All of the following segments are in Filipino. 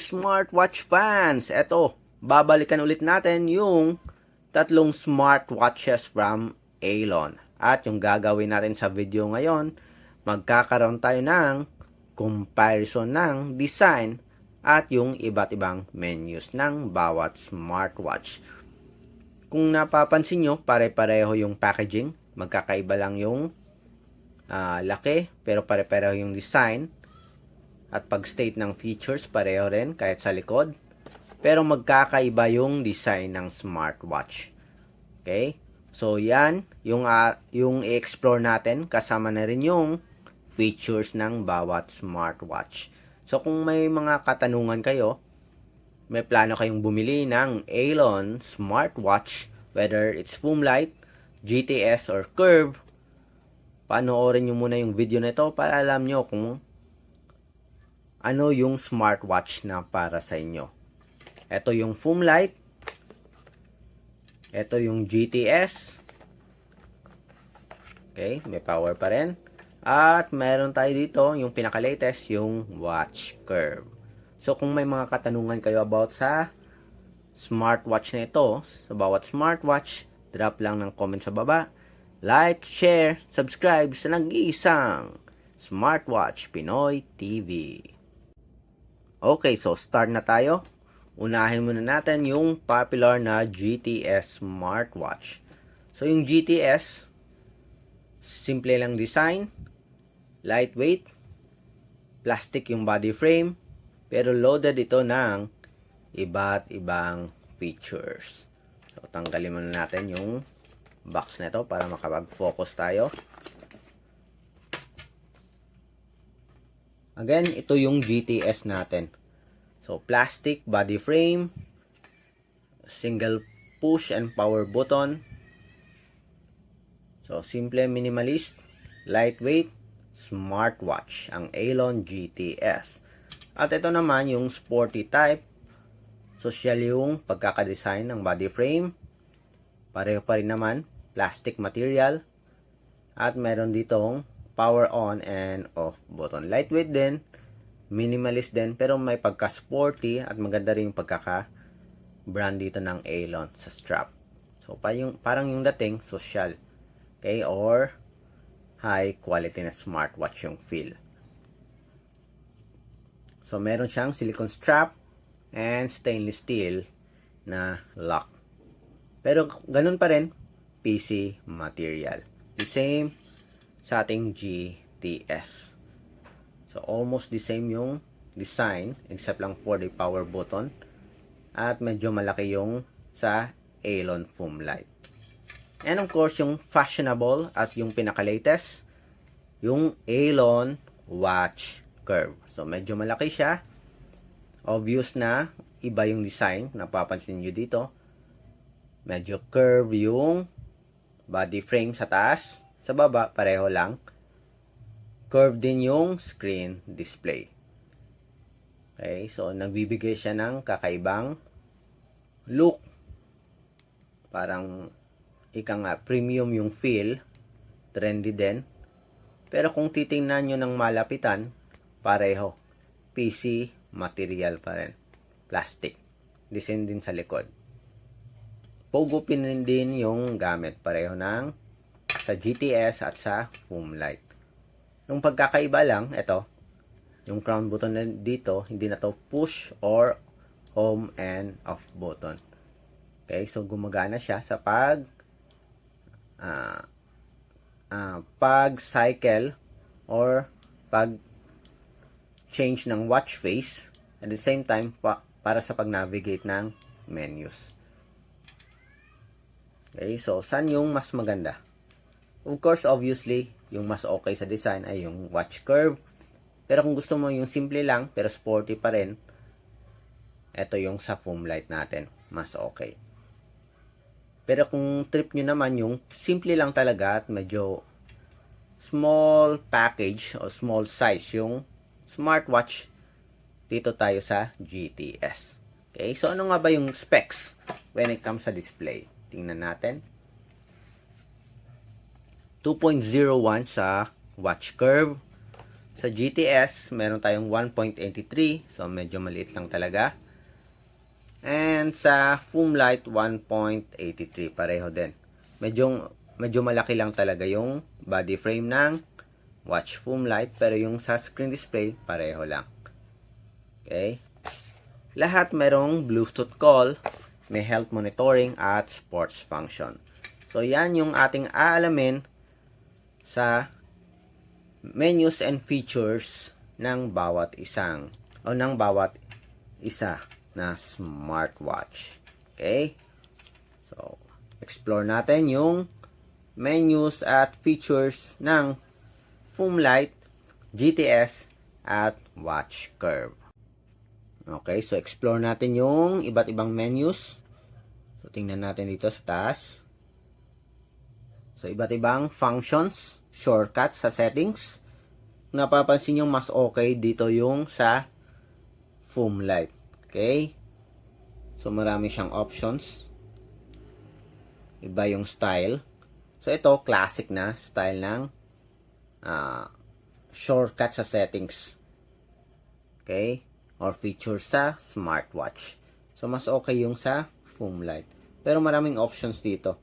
smartwatch fans! Eto, babalikan ulit natin yung tatlong smartwatches from Alon. At yung gagawin natin sa video ngayon, magkakaroon tayo ng comparison ng design at yung iba't ibang menus ng bawat smartwatch. Kung napapansin nyo, pare-pareho yung packaging. Magkakaiba lang yung ah, laki, pero pare-pareho yung design. At pag-state ng features, pareho rin kahit sa likod. Pero magkakaiba yung design ng smartwatch. Okay? So, yan, yung, ah, yung i-explore natin, kasama na rin yung features ng bawat smartwatch. So, kung may mga katanungan kayo, may plano kayong bumili ng Alon smartwatch, whether it's Foomlight, GTS, or Curve, panoorin nyo muna yung video na ito para alam nyo kung ano yung smartwatch na para sa inyo. Ito yung Foomlight. Ito yung GTS. Okay, may power pa rin. At meron tayo dito yung pinaka-latest, yung Watch Curve. So kung may mga katanungan kayo about sa smartwatch na ito, sa bawat smartwatch, drop lang ng comment sa baba. Like, share, subscribe sa nag-iisang Smartwatch Pinoy TV. Okay, so start na tayo. Unahin muna natin yung popular na GTS smartwatch. So yung GTS, simple lang design, lightweight, plastic yung body frame, pero loaded ito ng iba't ibang features. So tanggalin muna natin yung box na ito para makapag-focus tayo. Again, ito yung GTS natin. So, plastic body frame, single push and power button. So, simple minimalist, lightweight, smartwatch, ang Alon GTS. At ito naman yung sporty type. Social yung pagkakadesign ng body frame. Pareho pa rin naman, plastic material. At meron ditong power on and off button. Lightweight din, minimalist din, pero may pagka-sporty at maganda rin yung pagkaka-brand dito ng Alon sa strap. So, parang yung dating, social. Okay, or high quality na smartwatch yung feel. So, meron siyang silicone strap and stainless steel na lock. Pero, ganun pa rin, PC material. The same sa ating GTS. So, almost the same yung design, except lang for the power button. At medyo malaki yung sa Alon Foam Light. And of course, yung fashionable at yung pinaka-latest, yung Alon Watch Curve. So, medyo malaki siya. Obvious na iba yung design. Napapansin nyo dito. Medyo curve yung body frame sa taas. Sa baba, pareho lang. Curve din yung screen display. Okay, so nagbibigay siya ng kakaibang look. Parang ika nga, premium yung feel. Trendy din. Pero kung titingnan nyo ng malapitan, pareho. PC material pa rin. Plastic. Design din sa likod. Pogo pin din yung gamit. Pareho ng sa GTS at sa Foomlight. Yung pagkakaiba lang, ito, yung crown button na dito, hindi na to push or home and off button. Okay, so gumagana siya sa pag uh, uh, pag cycle or pag change ng watch face at the same time pa, para sa pag-navigate ng menus. Okay, so saan yung mas maganda? Of course, obviously, yung mas okay sa design ay yung watch curve. Pero kung gusto mo yung simple lang, pero sporty pa rin, ito yung sa foam light natin. Mas okay. Pero kung trip nyo naman yung simple lang talaga at medyo small package o small size yung smartwatch, dito tayo sa GTS. Okay, so ano nga ba yung specs when it comes sa display? Tingnan natin. 2.01 sa watch curve, Sa GTS, meron tayong 1.83. So, medyo maliit lang talaga. And sa Foomlight, 1.83. Pareho din. Medyo, medyo malaki lang talaga yung body frame ng watch Foomlight. Pero yung sa screen display, pareho lang. Okay? Lahat merong Bluetooth call, may health monitoring at sports function. So, yan yung ating aalamin sa menus and features ng bawat isang o ng bawat isa na smartwatch. Okay? So, explore natin yung menus at features ng Foomlight, GTS, at Watch Curve. Okay, so explore natin yung iba't ibang menus. So, tingnan natin dito sa taas. So, iba't ibang functions, shortcuts sa settings. Napapansin nyo mas okay dito yung sa foam light. Okay? So, marami siyang options. Iba yung style. So, ito, classic na style ng ah, shortcut sa settings. Okay? Or feature sa smartwatch. So, mas okay yung sa foam light. Pero maraming options dito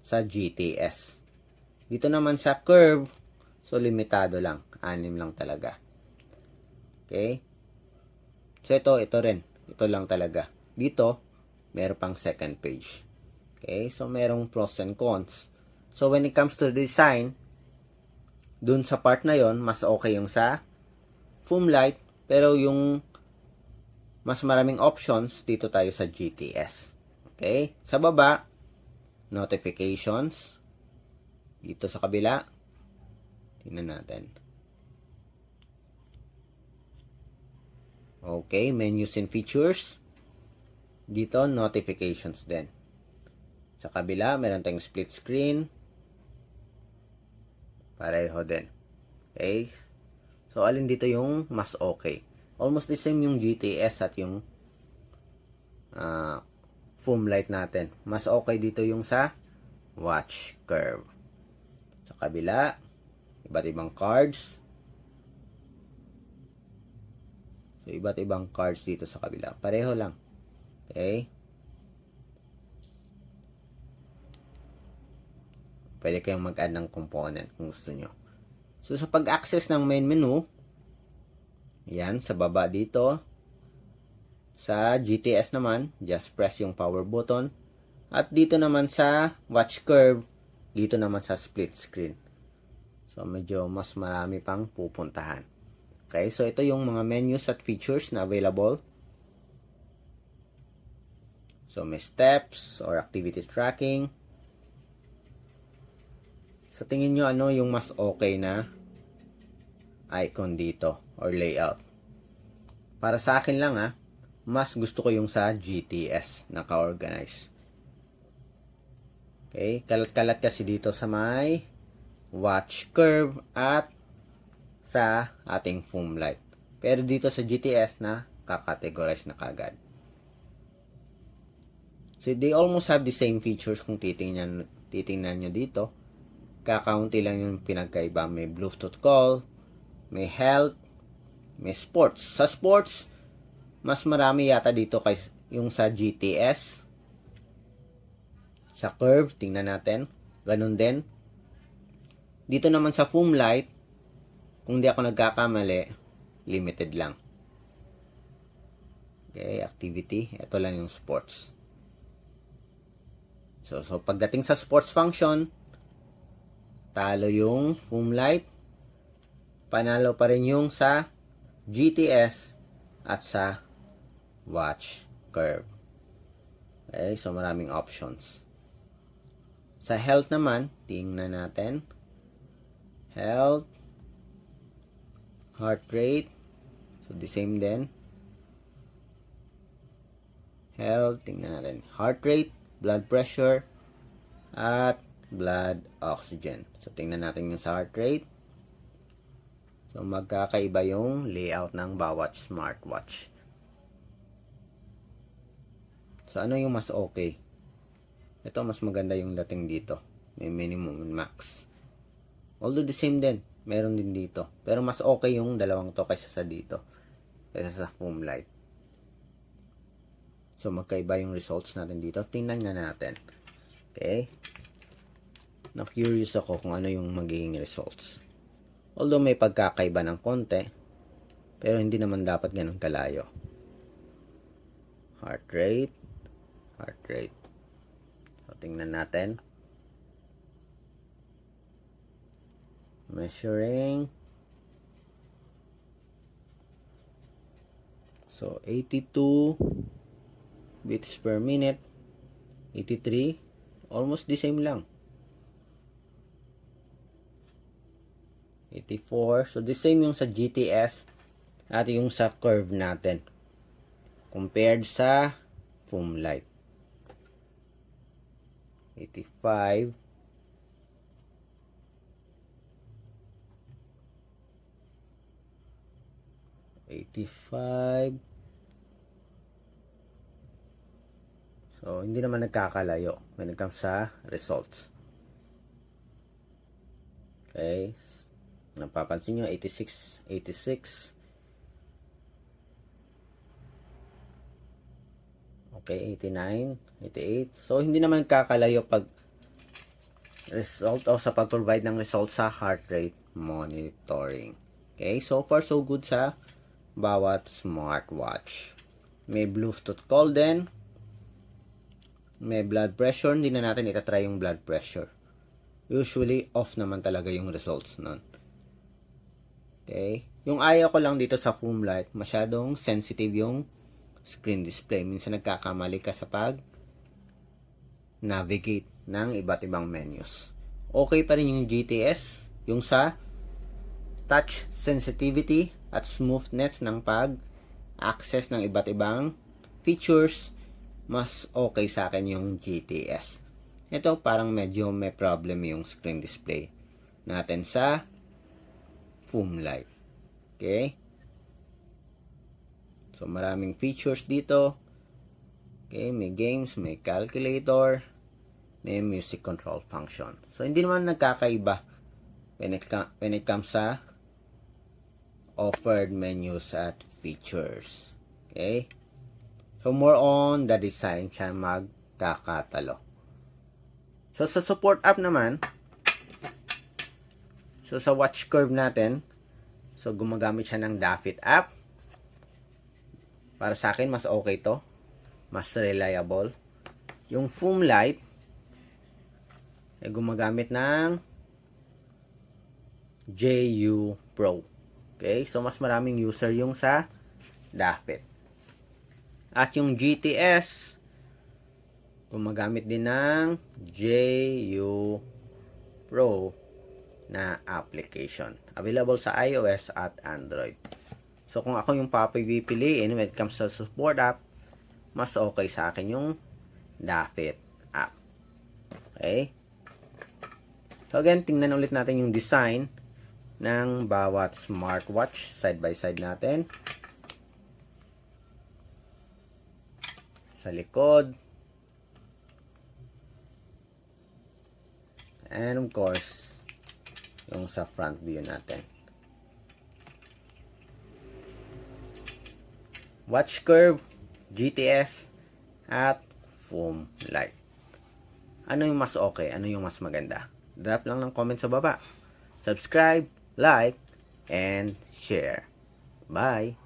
sa GTS. Dito naman sa curve, so limitado lang. Anim lang talaga. Okay? So ito, ito rin. Ito lang talaga. Dito, meron pang second page. Okay? So merong pros and cons. So when it comes to design, dun sa part na yon mas okay yung sa foam light. Pero yung mas maraming options, dito tayo sa GTS. Okay? Sa baba, notifications. Dito sa kabila, tingnan natin. Okay, menus and features. Dito, notifications din. Sa kabila, meron tayong split screen. Pareho din. Okay? So, alin dito yung mas okay? Almost the same yung GTS at yung ah, foam light natin. Mas okay dito yung sa watch curve. Sa kabila, iba't ibang cards. So, iba't ibang cards dito sa kabila. Pareho lang. Okay? Pwede kayong mag-add ng component kung gusto nyo. So, sa pag-access ng main menu, yan, sa baba dito, sa GTS naman, just press yung power button. At dito naman sa watch curve, dito naman sa split screen. So, medyo mas marami pang pupuntahan. Okay, so ito yung mga menus at features na available. So, may steps or activity tracking. Sa tingin nyo, ano yung mas okay na icon dito or layout? Para sa akin lang ah, mas gusto ko yung sa GTS naka-organize. Okay, kalat-kalat kasi dito sa may watch curve at sa ating foam light. Pero dito sa GTS na kakategorize na kagad. So they almost have the same features kung titingnan titingnan nyo dito. Kakaunti lang yung pinagkaiba. May Bluetooth call, may health, may sports. Sa sports, mas marami yata dito kay yung sa GTS. Sa curve, tingnan natin. Ganun din. Dito naman sa foam light, kung di ako nagkakamali, limited lang. Okay, activity. Ito lang yung sports. So, so pagdating sa sports function, talo yung foam light. Panalo pa rin yung sa GTS at sa watch curve. Okay, so maraming options. Sa health naman, tingnan natin. Health, heart rate, so the same din. Health, tingnan natin. Heart rate, blood pressure, at blood oxygen. So, tingnan natin yung sa heart rate. So, magkakaiba yung layout ng bawat smartwatch. So, ano yung mas okay? Ito, mas maganda yung dating dito. May minimum and max. Although the same din. Meron din dito. Pero mas okay yung dalawang to kaysa sa dito. Kaysa sa foam light. So, magkaiba yung results natin dito. Tingnan nga natin. Okay? Na-curious ako kung ano yung magiging results. Although may pagkakaiba ng konti, pero hindi naman dapat ganun kalayo. Heart rate, heart rate. Tingnan natin. Measuring. So, 82 beats per minute. 83. Almost the same lang. 84. So, the same yung sa GTS at yung sa curve natin. Compared sa foam light. 85. Eighty-five. So, hindi naman nagkakalayo when it comes sa results. Okay. Napapansin nyo, 86, 86. Okay, 89, 88. So, hindi naman nagkakalayo pag result o sa pag-provide ng result sa heart rate monitoring. Okay, so far so good sa bawat smartwatch. May Bluetooth call din. May blood pressure. Hindi na natin itatry yung blood pressure. Usually, off naman talaga yung results nun. Okay? Yung ayaw ko lang dito sa foam light, masyadong sensitive yung screen display. Minsan nagkakamali ka sa pag navigate ng iba't ibang menus. Okay pa rin yung GTS, yung sa touch sensitivity at smoothness ng pag-access ng iba't ibang features, mas okay sa akin yung GTS. Ito parang medyo may problem yung screen display natin sa foam light. Okay? So maraming features dito. Okay, may games, may calculator, may music control function. So hindi naman nagkakaiba when it, when it comes sa offered menus at features. Okay? So, more on the design siya magkakatalo. So, sa support app naman, so sa watch curve natin, so gumagamit siya ng Dafit app. Para sa akin, mas okay to. Mas reliable. Yung foam light, ay gumagamit ng JU Pro. Okay? So, mas maraming user yung sa Dafit. At yung GTS, gumagamit din ng JU Pro na application. Available sa iOS at Android. So, kung ako yung papipiliin when it comes sa support app, mas okay sa akin yung Dafit app. Okay? So, again, tingnan ulit natin yung design ng bawat smartwatch side by side natin. Sa likod. And of course, yung sa front view natin. Watch curve, GTS, at foam light. Ano yung mas okay? Ano yung mas maganda? Drop lang ng comment sa baba. Subscribe, like, and share. Bye!